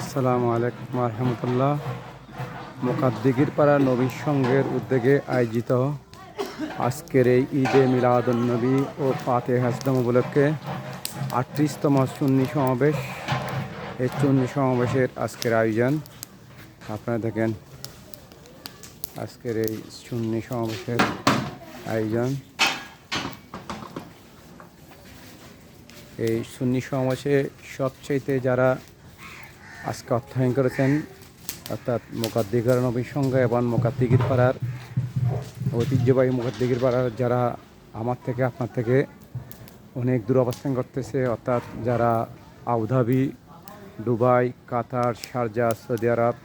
আসসালামু আলাইকুম রহমতুল্লাহ। মোকাদ্দিগির পাড়া নবীর সঙ্গের উদ্যোগে আয়োজিত আজকের এই ঈদে মিলাদুন্নবী ও পাতে হাসদম উপলক্ষে আটত্রিশতম সুন্নি সমাবেশ। এই চুন্নি সমাবেশের আজকের আয়োজন। আপনারা দেখেন আজকের এই সুন্নি সমাবেশের আয়োজন। এই সুন্নি সমাবেশে সবচাইতে যারা আজকে অর্থায়ন করেছেন, অর্থাৎ মোকাদ্দিগার নবীর সঙ্গে এবং মোকাদ্দিগির পাড়ার ঐতিহ্যবাহী মোকাদ্দিগির পাড়ার যারা আমার থেকে, আপনার থেকে অনেক দূর অবস্থান করতেছে, অর্থাৎ যারা Abu Dhabi, Dubai, Qatar, Sharjah, Saudi Arab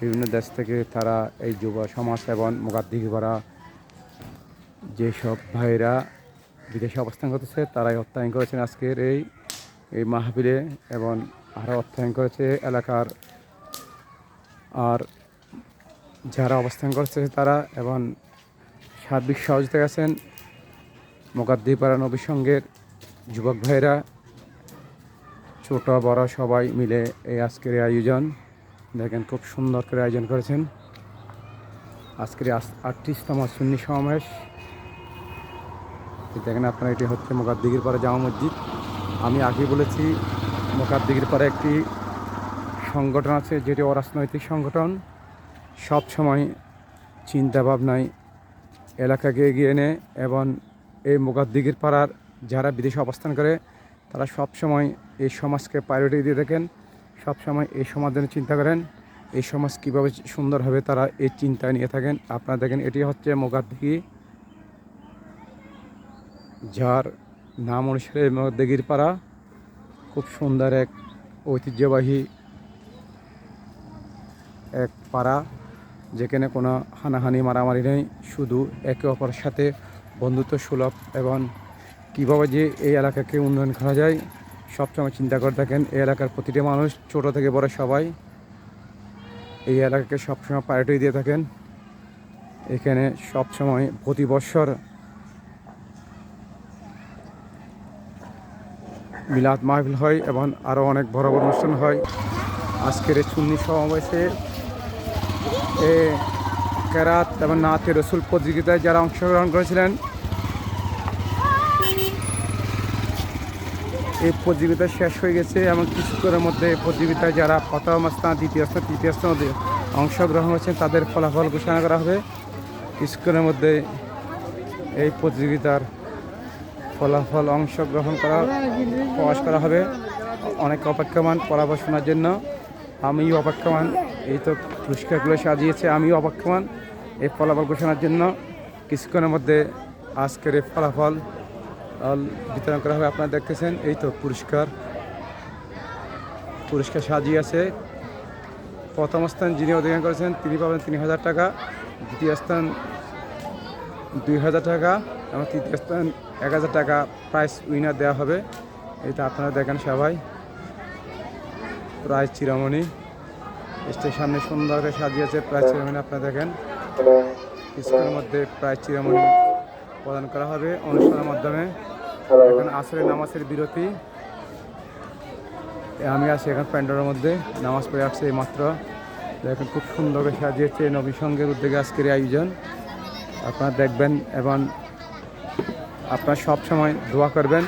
বিভিন্ন দেশ থেকে তারা এই যুব সমাজ এবং মোকাদ্দিগির পাড়া যেসব ভাইরা বিদেশে অবস্থান করতেছে, তারাই অর্থায়ন করেছেন আজকের এই এই মাহফিলে এবং আরও অর্থায়ন করেছে এলাকার আর যারা অবস্থান করছে তারা এবং সার্বিক সহযোগিতা গেছেন মোকাদ্দিপাড়া নবী সঙ্গের যুবক ভাইরা ছোট, বড় সবাই মিলে এই আজকের আয়োজন দেখেন খুব সুন্দর করে আয়োজন করেছেন। আজকের আটত্রিশতম সুন্নি সমাবেশ। দেখেন আপনারা, এটি হচ্ছে মোকাদ্দিগির পাড়া জামা মসজিদ। আমি আগে বলেছি মোকাদ্দিগির পাড়ে একটি সংগঠন আছে, যেটি অরাজনৈতিক সংগঠন। সব সময় চিন্তা ভাবনায় এলাকাকে এগিয়ে এনে এবং এই মোকাদ্দিগির পাড়ার যারা বিদেশে অবস্থান করে, তারা সব সময় এই সমাজকে প্রায়োরিটি দিয়ে থাকেন, সব সময় এই সমাধানে চিন্তা করেন, এই সমাজ কীভাবে সুন্দর হবে তারা এই চিন্তায় নিয়ে থাকেন। আপনারা দেখেন, এটি হচ্ছে মোকাদ্দিগি যার নাম অনুসারে মোকাদ্দিগির পাড়া। খুব সুন্দর এক ঐতিহ্যবাহী এক পাড়া, যেখানে কোনো হানাহানি, মারামারি নেই। শুধু একে অপরের সাথে বন্ধুত্ব সুলভ এবং কীভাবে যে এই এলাকাকে উন্নয়ন করা যায়, সবসময় চিন্তা করে থাকেন। এই এলাকার প্রতিটি মানুষ, ছোট থেকে বড় সবাই এই এলাকাকে সবসময় প্রায়োরিটি দিয়ে থাকেন। এখানে সবসময় প্রতি বৎসর মিলাদ মাহফিল হয় এবং আরও অনেক বড় বড় অনুষ্ঠান হয়। আজকের এই সুন্নি সমাবেশে এ কেরাত এবং নাতে রসুল প্রতিযোগিতায় যারা অংশগ্রহণ করেছিলেন, এই প্রতিযোগিতা শেষ হয়ে গেছে এবং কিছুক্ষণের মধ্যে এই প্রতিযোগিতায় যারা প্রথম স্থান, দ্বিতীয় স্থান, তৃতীয় স্থান অংশগ্রহণ করেছেন, তাদের ফলাফল ঘোষণা করা হবে। কিছুক্ষণের মধ্যে এই প্রতিযোগিতার ফলাফল অংশগ্রহণ করা, প্রকাশ করা হবে। অনেক অপেক্ষমান ফলাফল শোনার জন্য। আমিও অপেক্ষমান। এই তো পুরস্কারগুলো সাজিয়েছে, আমিও অপেক্ষমান এই ফলাফল ঘোষণার জন্য। কিছুক্ষণের মধ্যে আজকের এই ফলাফল বিতরণ করা হবে। আপনারা দেখতেছেন, এই তো পুরস্কার। পুরস্কার সাজিয়েছে প্রথম স্থান যিনি অধিকার করেছেন, তিনি পাবেন তিন হাজার টাকা। দ্বিতীয় স্থান দুই হাজার টাকা। এবং তৃতীয় স্থান, এক হাজার টাকা প্রাইস উইনার দেওয়া হবে। এটা আপনারা দেখেন সবাই। প্রাইজ চিরামণি স্টেজ সামনে সুন্দর করে সাজিয়েছে প্রাইজ চিরামণি আপনারা দেখেন। কিছুক্ষণের মধ্যে প্রাইজ চিরামণি প্রদান করা হবে অনুষ্ঠানের মাধ্যমে। এখন আসরের নামাজের বিরতি। আমি আছি এখন প্যান্ডেলের মধ্যে। নামাজ পড়ে আসছে এই মাত্র দেখেন খুব সুন্দর করে সাজিয়েছে নবী সঙ্গের উদ্যোগে আজকের আয়োজন। আপনারা দেখবেন এবং আপনারা সব সময় দোয়া করবেন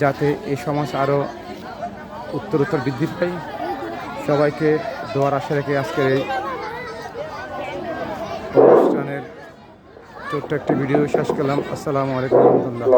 যাতে এই সমাজ আরও উত্তর উত্তর বৃদ্ধি পায়। সবাইকে দোয়ার আশা রেখে আজকের এই অনুষ্ঠানের ছোট্ট একটি ভিডিও শেষ করলাম। আসসালামু আলাইকুম রহমতুল্লাহ।